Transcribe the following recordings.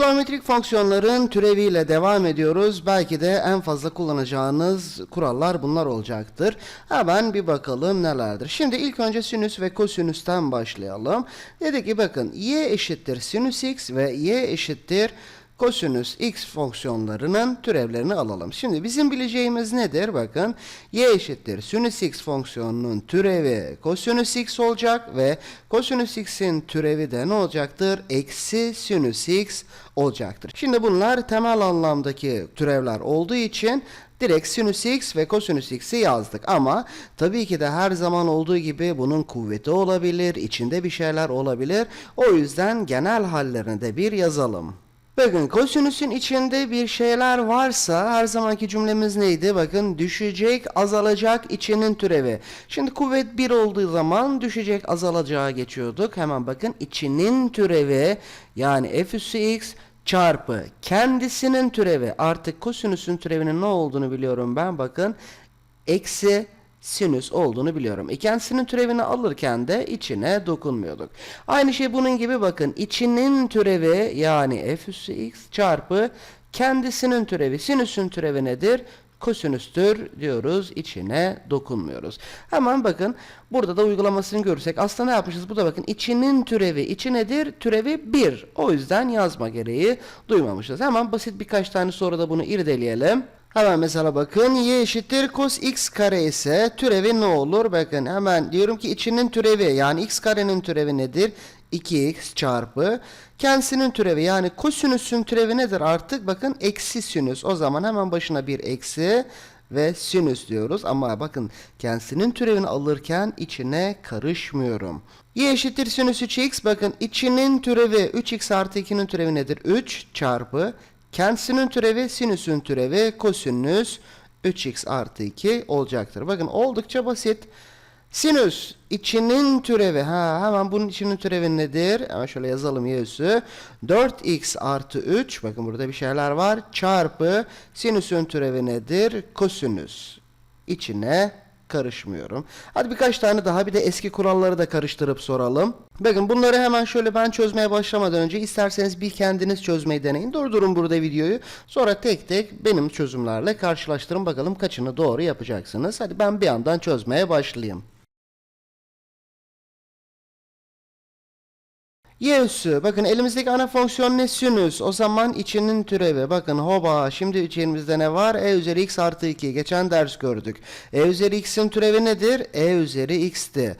Trigonometrik fonksiyonların türeviyle devam ediyoruz. Belki de en fazla kullanacağınız kurallar bunlar olacaktır. Hemen bir bakalım nelerdir. Şimdi ilk önce sinüs ve kosinüsten başlayalım. Dedi ki bakın y eşittir sinüs x ve y eşittir kosinüs x fonksiyonlarının türevlerini alalım. Şimdi bizim bileceğimiz nedir? Bakın y eşittir sinüs x fonksiyonunun türevi kosinüs x olacak ve kosinüs x'in türevi de ne olacaktır? Eksi sinüs x olacaktır. Şimdi bunlar temel anlamdaki türevler olduğu için direkt sinüs x ve kosinüs x'i yazdık ama tabii ki de her zaman olduğu gibi bunun kuvveti olabilir, içinde bir şeyler olabilir. O yüzden genel hallerini de bir yazalım. Bakın kosinüsün içinde bir şeyler varsa her zamanki cümlemiz neydi? Bakın düşecek, azalacak içinin türevi. Şimdi kuvvet 1 olduğu zaman düşecek, azalacağı geçiyorduk. Hemen bakın içinin türevi yani f üssü x çarpı kendisinin türevi. Artık kosinüsün türevinin ne olduğunu biliyorum ben. Bakın eksi sinüs olduğunu biliyorum. E kendisinin türevini alırken de içine dokunmuyorduk. Aynı şey bunun gibi bakın içinin türevi yani f üssü x çarpı kendisinin türevi sinüsün türevi nedir? Kosinüstür diyoruz içine dokunmuyoruz. Hemen bakın burada da uygulamasını görürsek aslında ne yapmışız? Bu da bakın içinin türevi içi nedir? Türevi 1. O yüzden yazma gereği duymamışız. Hemen basit birkaç tane soruda bunu irdeleyelim. Hemen mesela bakın y eşittir cos x kare ise türevi ne olur? Bakın hemen diyorum ki içinin türevi yani x karenin türevi nedir? 2x çarpı kendisinin türevi yani kosinüsün türevi nedir artık? Bakın eksi sinüs. O zaman hemen başına bir eksi ve sinüs diyoruz. Ama bakın kendisinin türevini alırken içine karışmıyorum. Y eşittir sinüs 3x. Bakın içinin türevi 3x artı 2'nin türevi nedir? 3 çarpı Kendisinin türevi sinüsün türevi kosinüs 3x artı 2 olacaktır. Bakın oldukça basit. Sinüs içinin türevi. Ha, hemen bunun içinin türevi nedir? Hemen şöyle yazalım y üssü. 4x artı 3. Bakın burada bir şeyler var. Çarpı sinüsün türevi nedir? Kosinüs. İçine karışmıyorum. Hadi birkaç tane daha bir de eski kuralları da karıştırıp soralım. Bakın bunları hemen şöyle ben çözmeye başlamadan önce isterseniz bir kendiniz çözmeyi deneyin. Durdurun burada videoyu. Sonra tek tek benim çözümlerle karşılaştırın bakalım kaçını doğru yapacaksınız. Hadi ben bir yandan çözmeye başlayayım. Y üssü. Bakın elimizdeki ana fonksiyon ne? Sinüs. O zaman içinin türevi. Bakın hoba. Şimdi içerimizde ne var? E üzeri x artı 2. Geçen ders gördük. E üzeri x'in türevi nedir? E üzeri x'ti.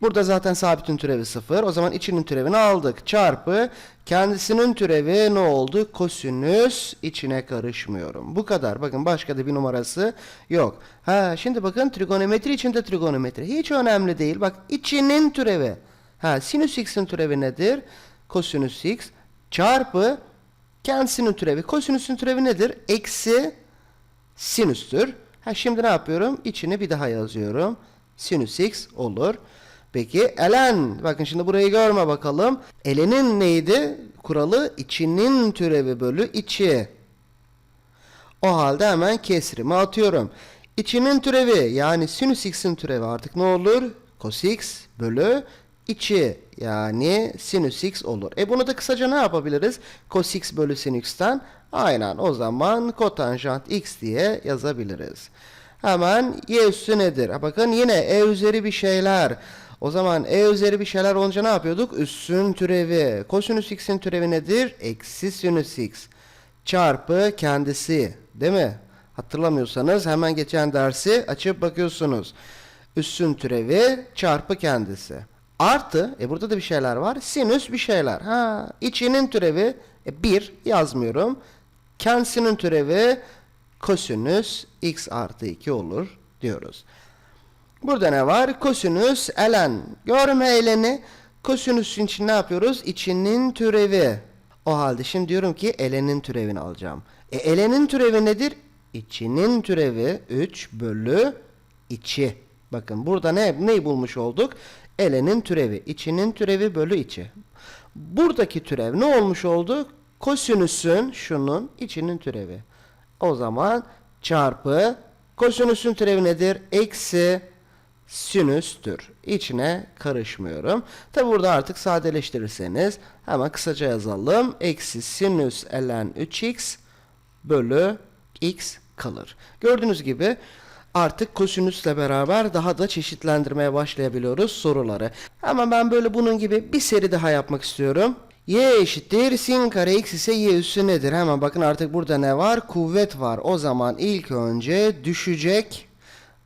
Burada zaten sabitin türevi 0. O zaman içinin türevini aldık. Çarpı kendisinin türevi ne oldu? Kosinüs içine karışmıyorum. Bu kadar. Bakın başka da bir numarası yok. Ha şimdi bakın trigonometri içinde trigonometri. Hiç önemli değil. Bak içinin türevi. Ha sinüs x'in türevi nedir? Kosinüs x çarpı kendisinin türevi. Kosinüsün türevi nedir? Eksi sinüstür. Ha şimdi ne yapıyorum? İçini bir daha yazıyorum. Sinüs x olur. Peki ln. Bakın şimdi burayı görme bakalım. Ln'in neydi? Kuralı içinin türevi bölü içi. O halde hemen kesrimi atıyorum. İçinin türevi yani sinüs x'in türevi artık ne olur? Cos x bölü içi yani sinüs x olur. E bunu da kısaca ne yapabiliriz? Cos x bölü sinüsten aynen o zaman kotanjant x diye yazabiliriz. Hemen y üssü nedir? Ha bakın yine e üzeri bir şeyler. O zaman e üzeri bir şeyler olunca ne yapıyorduk? Üssün türevi. Kosinüs x'in türevi nedir? Eksi sinüs x çarpı kendisi. Değil mi? Hatırlamıyorsanız hemen geçen dersi açıp bakıyorsunuz. Üssün türevi çarpı kendisi. Artı, e burada da bir şeyler var. Sinüs bir şeyler. Ha, içinin türevi e, 1 yazmıyorum. Kendisinin türevi kosinüs x artı 2 olur diyoruz. Burada ne var? Kosinüs ln. Görme eleni. Kosinüs için ne yapıyoruz? İçinin türevi. O halde şimdi diyorum ki ln'in türevini alacağım. E ln'in türevi nedir? İçinin türevi 3 bölü içi. Bakın burada ne neyi bulmuş olduk? Ln'in türevi, içinin türevi bölü içi. Buradaki türev ne olmuş oldu? Kosinüsün şunun içinin türevi. O zaman çarpı kosinüsün türevi nedir? Eksi sinüstür. İçine karışmıyorum. Tabi burada artık sadeleştirirseniz hemen kısaca yazalım. Eksi sinüs ln 3x bölü x kalır. Gördüğünüz gibi artık kosinüsle beraber daha da çeşitlendirmeye başlayabiliyoruz soruları. Ama ben böyle bunun gibi bir seri daha yapmak istiyorum. Y eşittir sin kare x ise y üssü nedir? Hemen bakın artık burada ne var? Kuvvet var. O zaman ilk önce düşecek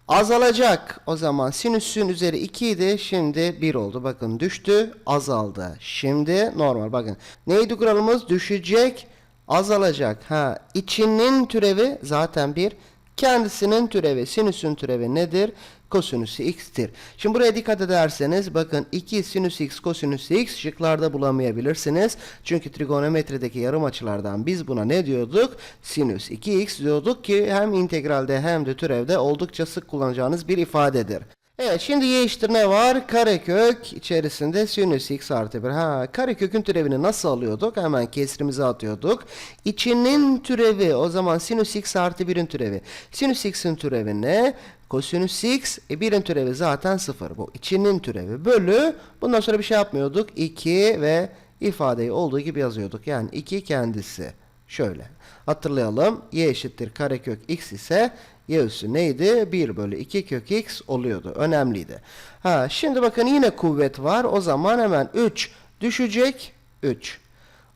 azalacak. O zaman sinüsün üzeri 2 idi. Şimdi 1 oldu. Bakın düştü, azaldı. Şimdi normal. Bakın. Neydi kuralımız? Düşecek, azalacak. Ha, içinin türevi zaten 1. Kendisinin türevi, sinüsün türevi nedir? Kosinüsü x'tir. Şimdi buraya dikkat ederseniz bakın 2 sinüs x kosinüs x şıklarda bulamayabilirsiniz. Çünkü trigonometrideki yarım açılardan biz buna ne diyorduk? Sinüs 2x diyorduk ki hem integralde hem de türevde oldukça sık kullanacağınız bir ifadedir. Evet şimdi y eşittir ne var? Karekök içerisinde sinüs x artı 1. Ha karekökün türevini nasıl alıyorduk? Hemen kesrimize atıyorduk. İçinin türevi o zaman sinüs x artı 1'in türevi. Sinüs x'in türevi ne? Kosinüs x e 1'in türevi zaten 0. Bu içinin türevi bölü bundan sonra bir şey yapmıyorduk. 2 ve ifadeyi olduğu gibi yazıyorduk. Yani 2 kendisi. Şöyle hatırlayalım. y eşittir karekök x ise y üssü neydi? 1 bölü 2 kök x oluyordu. Önemliydi. Ha, şimdi bakın yine kuvvet var. O zaman hemen 3 düşecek. 3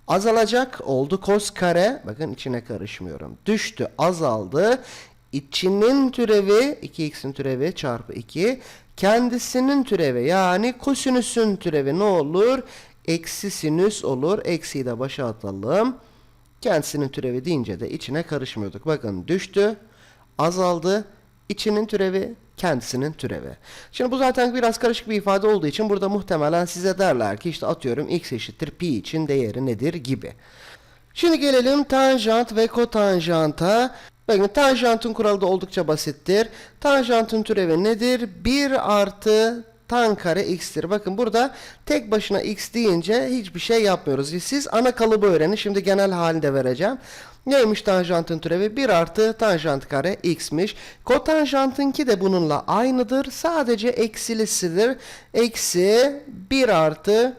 azalacak oldu kos kare. Bakın içine karışmıyorum. Düştü azaldı. İçinin türevi 2x'in türevi çarpı 2. Kendisinin türevi yani kosinüsün türevi ne olur? Eksi sinüs olur. Eksiyi de başa atalım. Kendisinin türevi deyince de içine karışmıyorduk. Bakın düştü, azaldı. İçinin türevi, kendisinin türevi. Şimdi bu zaten biraz karışık bir ifade olduğu için burada muhtemelen size derler ki işte atıyorum x eşittir pi için değeri nedir gibi. Şimdi gelelim tanjant ve kotanjanta. Bakın tanjantın kuralı da oldukça basittir. Tanjantın türevi nedir? 1 artı tan kare x'tir. Bakın burada tek başına x deyince hiçbir şey yapmıyoruz. Siz ana kalıbı öğrenin. Şimdi genel halinde vereceğim. Neymiş tanjantın türevi? 1 artı tanjant kare x'miş. Kotanjantınki de bununla aynıdır. Sadece eksilisidir. Eksi 1 artı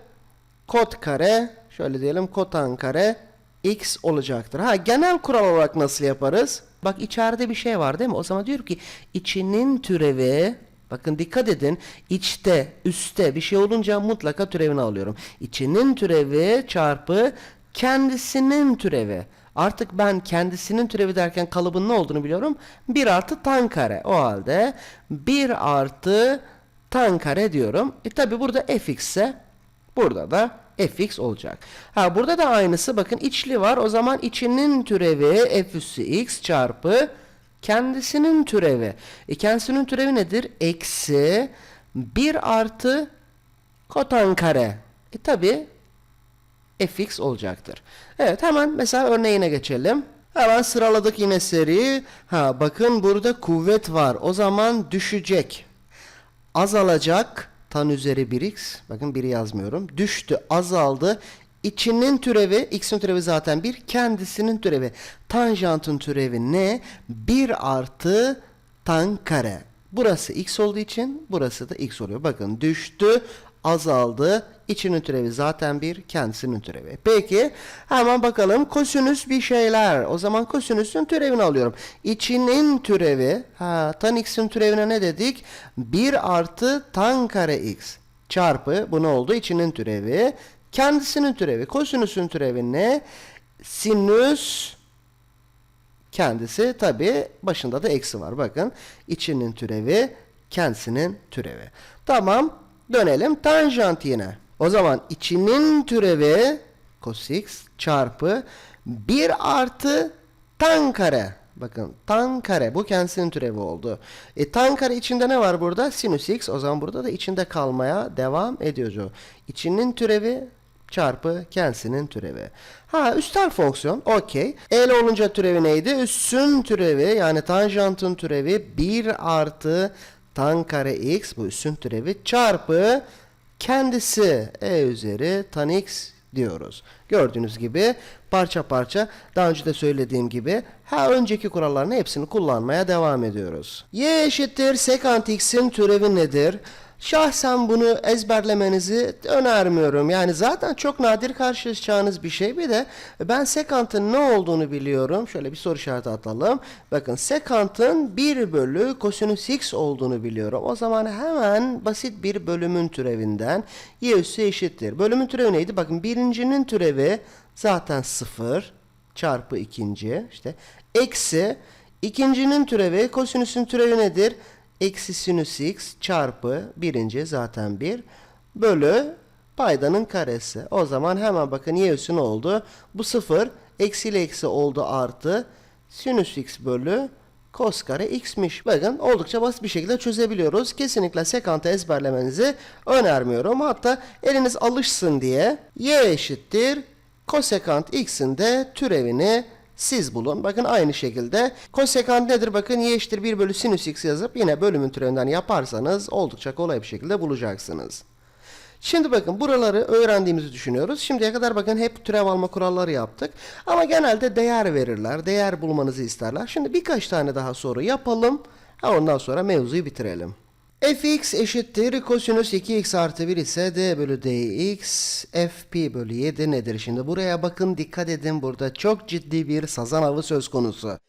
kot kare şöyle diyelim kotan kare x olacaktır. Ha genel kural olarak nasıl yaparız? Bak içeride bir şey var değil mi? O zaman diyorum ki içinin türevi Bakın dikkat edin. içte, üstte bir şey olunca mutlaka türevini alıyorum. İçinin türevi çarpı kendisinin türevi. Artık ben kendisinin türevi derken kalıbın ne olduğunu biliyorum. 1 artı tan kare. O halde 1 artı tan kare diyorum. E tabi burada fx ise burada da fx olacak. Ha burada da aynısı bakın içli var. O zaman içinin türevi f üssü x çarpı kendisinin türevi. E kendisinin türevi nedir? Eksi 1 artı kotan kare. E tabi fx olacaktır. Evet hemen mesela örneğine geçelim. Hemen sıraladık yine seriyi. Ha bakın burada kuvvet var. O zaman düşecek. Azalacak. Tan üzeri 1x. Bakın 1'i yazmıyorum. Düştü, azaldı. İçinin türevi, x'in türevi zaten 1. Kendisinin türevi. Tanjantın türevi ne? 1 artı tan kare. Burası x olduğu için burası da x oluyor. Bakın düştü, azaldı. İçinin türevi zaten bir, kendisinin türevi. Peki hemen bakalım kosinüs bir şeyler. O zaman kosinüsün türevini alıyorum. İçinin türevi, ha, tan x'in türevine ne dedik? 1 artı tan kare x çarpı bu ne oldu? İçinin türevi. Kendisinin türevi. Kosinüsün türevi ne? Sinüs kendisi tabi başında da eksi var. Bakın içinin türevi kendisinin türevi. Tamam dönelim tanjant yine. O zaman içinin türevi cos x çarpı 1 artı tan kare. Bakın tan kare bu kendisinin türevi oldu. E tan kare içinde ne var burada? Sinüs x. O zaman burada da içinde kalmaya devam ediyor. İçinin türevi çarpı kendisinin türevi. Ha üstel fonksiyon okey. El olunca türevi neydi? Üssün türevi yani tanjantın türevi 1 artı tan kare x bu üssün türevi çarpı kendisi e üzeri tan x diyoruz. Gördüğünüz gibi parça parça daha önce de söylediğim gibi ha önceki kuralların hepsini kullanmaya devam ediyoruz. Y eşittir sekant x'in türevi nedir? Şahsen bunu ezberlemenizi önermiyorum. Yani zaten çok nadir karşılaşacağınız bir şey. Bir de ben sekantın ne olduğunu biliyorum. Şöyle bir soru işareti atalım. Bakın sekantın 1 bölü kosinüs x olduğunu biliyorum. O zaman hemen basit bir bölümün türevinden y üssü eşittir. Bölümün türevi neydi? Bakın birincinin türevi zaten 0 çarpı ikinci işte eksi ikincinin türevi kosinüsün türevi nedir? Eksi sinüs x çarpı birinci zaten 1 bölü paydanın karesi. O zaman hemen bakın y üssü ne oldu? Bu 0 eksi ile eksi oldu artı sinüs x bölü cos kare x'miş. Bakın oldukça basit bir şekilde çözebiliyoruz. Kesinlikle sekantı ezberlemenizi önermiyorum. Hatta eliniz alışsın diye y eşittir kosekant x'in de türevini siz bulun. Bakın aynı şekilde kosekant nedir? Bakın y eşittir 1 bölü sinüs x yazıp yine bölümün türevinden yaparsanız oldukça kolay bir şekilde bulacaksınız. Şimdi bakın buraları öğrendiğimizi düşünüyoruz. Şimdiye kadar bakın hep türev alma kuralları yaptık. Ama genelde değer verirler. Değer bulmanızı isterler. Şimdi birkaç tane daha soru yapalım. Ondan sonra mevzuyu bitirelim. Fx eşittir kosinüs 2x artı 1 ise d bölü dx fp bölü 7 nedir? Şimdi buraya bakın dikkat edin burada çok ciddi bir sazan avı söz konusu.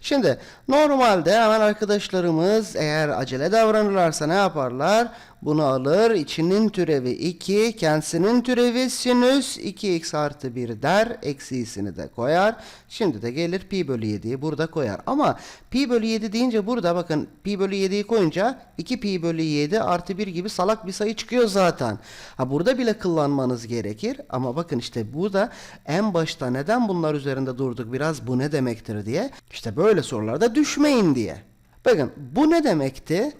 Şimdi normalde hemen arkadaşlarımız eğer acele davranırlarsa ne yaparlar? Bunu alır içinin türevi 2 kendisinin türevi sinüs 2x artı 1 der eksisini de koyar. Şimdi de gelir pi bölü 7'yi burada koyar. Ama pi bölü 7 deyince burada bakın pi bölü 7'yi koyunca 2 pi bölü 7 artı 1 gibi salak bir sayı çıkıyor zaten. Ha burada bile kullanmanız gerekir. Ama bakın işte burada en başta neden bunlar üzerinde durduk biraz bu ne demektir diye. İşte böyle sorularda düşmeyin diye. Bakın bu ne demekti?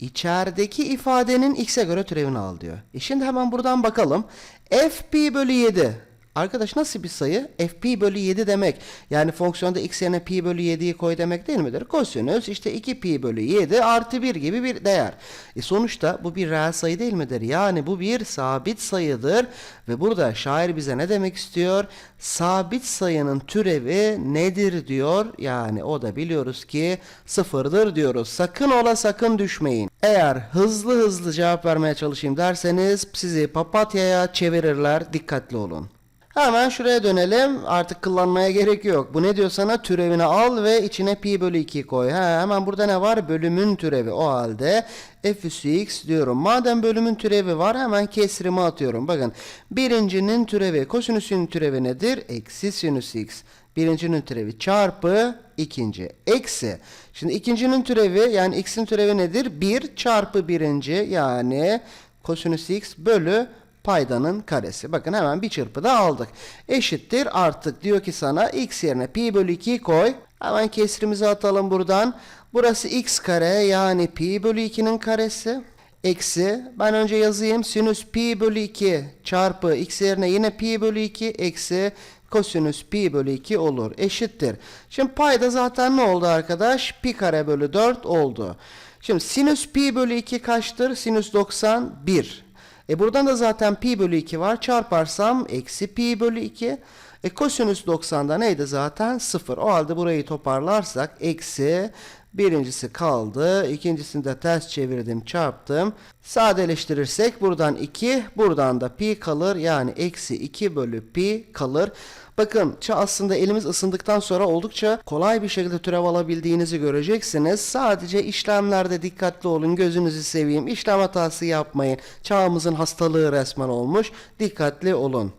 İçerideki ifadenin x'e göre türevini al diyor. E şimdi hemen buradan bakalım. f pi bölü 7. Arkadaş nasıl bir sayı? f pi bölü 7 demek. Yani fonksiyonda x yerine pi bölü 7'yi koy demek değil midir? Kosinüs işte 2 pi bölü 7 artı 1 gibi bir değer. E sonuçta bu bir reel sayı değil midir? Yani bu bir sabit sayıdır. Ve burada şair bize ne demek istiyor? Sabit sayının türevi nedir diyor. Yani o da biliyoruz ki sıfırdır diyoruz. Sakın ola sakın düşmeyin. Eğer hızlı hızlı cevap vermeye çalışayım derseniz sizi papatyaya çevirirler. Dikkatli olun. Hemen şuraya dönelim. Artık kullanmaya gerek yok. Bu ne diyor sana? Türevini al ve içine pi bölü 2 koy. Ha, hemen burada ne var? Bölümün türevi. O halde f üssü x diyorum. Madem bölümün türevi var hemen kesrimi atıyorum. Bakın birincinin türevi kosinüsün türevi nedir? Eksi sinüs x. Birincinin türevi çarpı ikinci. Eksi. Şimdi ikincinin türevi yani x'in türevi nedir? 1 çarpı birinci yani kosinüs x bölü paydanın karesi. Bakın hemen bir çırpıda aldık. Eşittir artık diyor ki sana x yerine pi bölü 2 koy. Hemen kesrimizi atalım buradan. Burası x kare yani pi bölü 2'nin karesi. Eksi ben önce yazayım sinüs pi bölü 2 çarpı x yerine yine pi bölü 2 eksi kosinüs pi bölü 2 olur. Eşittir. Şimdi payda zaten ne oldu arkadaş? Pi kare bölü 4 oldu. Şimdi sinüs pi bölü 2 kaçtır? Sinüs 90 1. E buradan da zaten pi bölü 2 var. Çarparsam eksi pi bölü 2. E kosinüs 90'da neydi zaten? 0. O halde burayı toparlarsak eksi birincisi kaldı. İkincisini de ters çevirdim çarptım. Sadeleştirirsek buradan 2 buradan da pi kalır. Yani eksi 2 bölü pi kalır. Bakın aslında elimiz ısındıktan sonra oldukça kolay bir şekilde türev alabildiğinizi göreceksiniz. Sadece işlemlerde dikkatli olun. Gözünüzü seveyim. İşlem hatası yapmayın. Çağımızın hastalığı resmen olmuş. Dikkatli olun.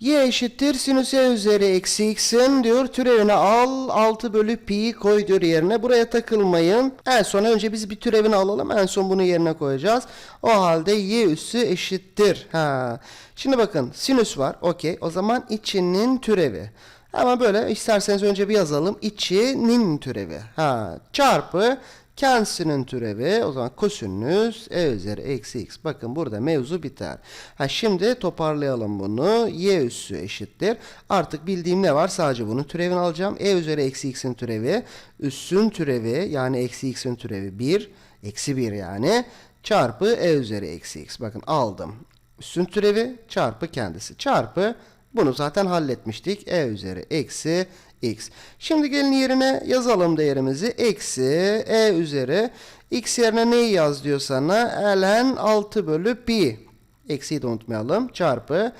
Y eşittir sinüs y üzeri eksi x'in diyor türevini al 6 bölü pi koy diyor yerine. Buraya takılmayın. En son önce biz bir türevini alalım. En son bunu yerine koyacağız. O halde y üssü eşittir. Ha. Şimdi bakın sinüs var. Okey. O zaman içinin türevi. Ama böyle isterseniz önce bir yazalım. İçinin türevi. Ha. Çarpı Kendisinin türevi o zaman kosinüs e üzeri eksi x. Bakın burada mevzu biter. Ha şimdi toparlayalım bunu. Y üssü eşittir. Artık bildiğim ne var? Sadece bunun türevini alacağım. E üzeri eksi x'in türevi. Üssün türevi yani eksi x'in türevi 1. Eksi 1 yani. çarpı e üzeri eksi x. Bakın aldım. Üstün türevi çarpı kendisi çarpı bunu zaten halletmiştik. E üzeri eksi x. Şimdi gelin yerine yazalım değerimizi. Eksi e üzeri x yerine neyi yaz diyor sana? ln 6 bölü pi. Eksiyi de unutmayalım. Çarpı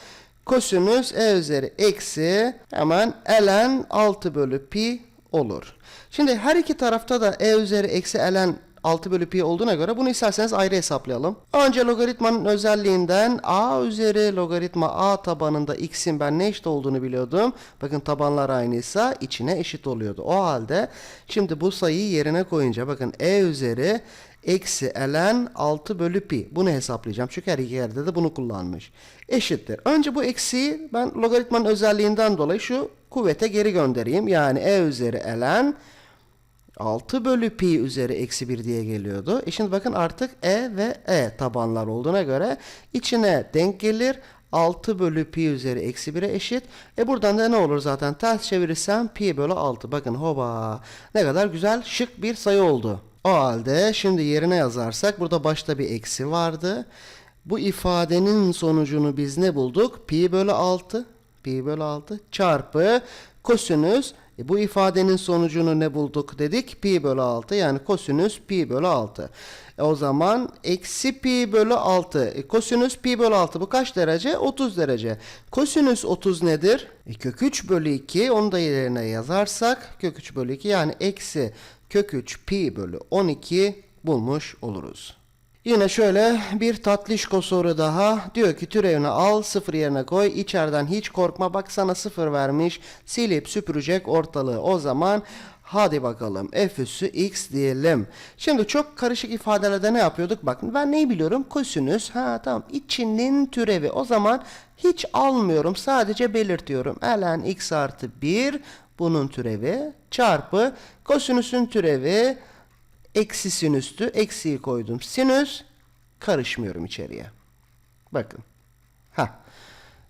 kosinüs e üzeri eksi hemen ln 6 bölü pi olur. Şimdi her iki tarafta da e üzeri eksi ln 6 bölü pi olduğuna göre bunu isterseniz ayrı hesaplayalım. Önce logaritmanın özelliğinden a üzeri logaritma a tabanında x'in ben ne eşit olduğunu biliyordum. Bakın tabanlar aynıysa içine eşit oluyordu. O halde şimdi bu sayıyı yerine koyunca bakın e üzeri eksi ln 6 bölü pi. Bunu hesaplayacağım. Çünkü her iki yerde de bunu kullanmış. Eşittir. Önce bu eksiği ben logaritmanın özelliğinden dolayı şu kuvvete geri göndereyim. Yani e üzeri ln 6 bölü pi üzeri eksi 1 diye geliyordu. E şimdi bakın artık e ve e tabanlar olduğuna göre içine denk gelir. 6 bölü pi üzeri eksi 1'e eşit. E buradan da ne olur zaten ters çevirirsem pi bölü 6. Bakın hoba ne kadar güzel şık bir sayı oldu. O halde şimdi yerine yazarsak burada başta bir eksi vardı. Bu ifadenin sonucunu biz ne bulduk? Pi bölü 6. Pi bölü 6 çarpı kosinüs e bu ifadenin sonucunu ne bulduk dedik? Pi bölü 6 yani kosinüs pi bölü 6. E o zaman eksi pi bölü 6. E kosinüs pi bölü 6 bu kaç derece? 30 derece. Kosinüs 30 nedir? E kök 3 bölü 2 onu da yerine yazarsak kök 3 bölü 2 yani eksi kök 3 pi bölü 12 bulmuş oluruz. Yine şöyle bir tatlışko soru daha. Diyor ki türevini al sıfır yerine koy. İçeriden hiç korkma bak sana sıfır vermiş. Silip süpürecek ortalığı. O zaman hadi bakalım f üssü x diyelim. Şimdi çok karışık ifadelerde ne yapıyorduk? Bakın ben neyi biliyorum? Kosinüs. Ha tamam içinin türevi. O zaman hiç almıyorum. Sadece belirtiyorum. ln x artı 1 bunun türevi çarpı kosinüsün türevi eksi sinüstü. Eksiyi koydum. Sinüs karışmıyorum içeriye. Bakın. Ha.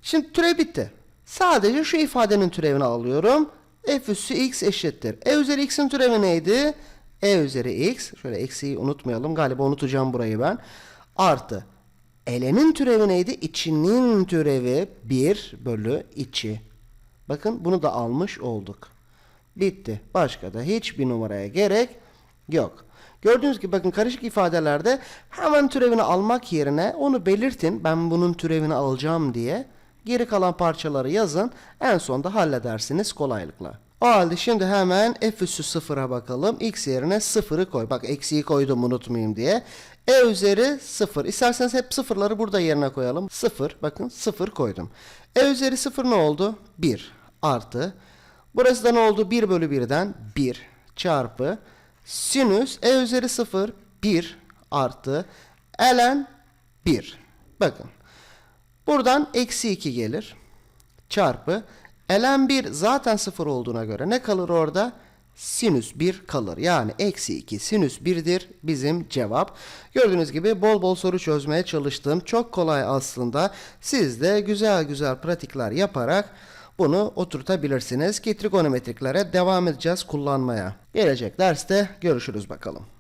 Şimdi türev bitti. Sadece şu ifadenin türevini alıyorum. F üssü x eşittir. E üzeri x'in türevi neydi? E üzeri x. Şöyle eksiği unutmayalım. Galiba unutacağım burayı ben. Artı. L'nin türevi neydi? İçinin türevi 1 bölü içi. Bakın bunu da almış olduk. Bitti. Başka da hiçbir numaraya gerek yok. Gördüğünüz gibi bakın karışık ifadelerde hemen türevini almak yerine onu belirtin. Ben bunun türevini alacağım diye. Geri kalan parçaları yazın. En sonda halledersiniz kolaylıkla. O halde şimdi hemen f üssü sıfıra bakalım. x yerine sıfırı koy. Bak eksiği koydum unutmayayım diye. e üzeri sıfır. İsterseniz hep sıfırları burada yerine koyalım. Sıfır. Bakın sıfır koydum. e üzeri sıfır ne oldu? 1 artı. Burası da ne oldu? 1 bölü 1'den 1 çarpı sinüs e üzeri 0 1 artı ln 1. Bakın. Buradan eksi 2 gelir. Çarpı ln 1 zaten 0 olduğuna göre ne kalır orada? Sinüs 1 kalır. Yani eksi 2 sinüs 1'dir bizim cevap. Gördüğünüz gibi bol bol soru çözmeye çalıştım. Çok kolay aslında. Siz de güzel güzel pratikler yaparak bunu oturtabilirsiniz ki trigonometriklere devam edeceğiz kullanmaya. Gelecek derste görüşürüz bakalım.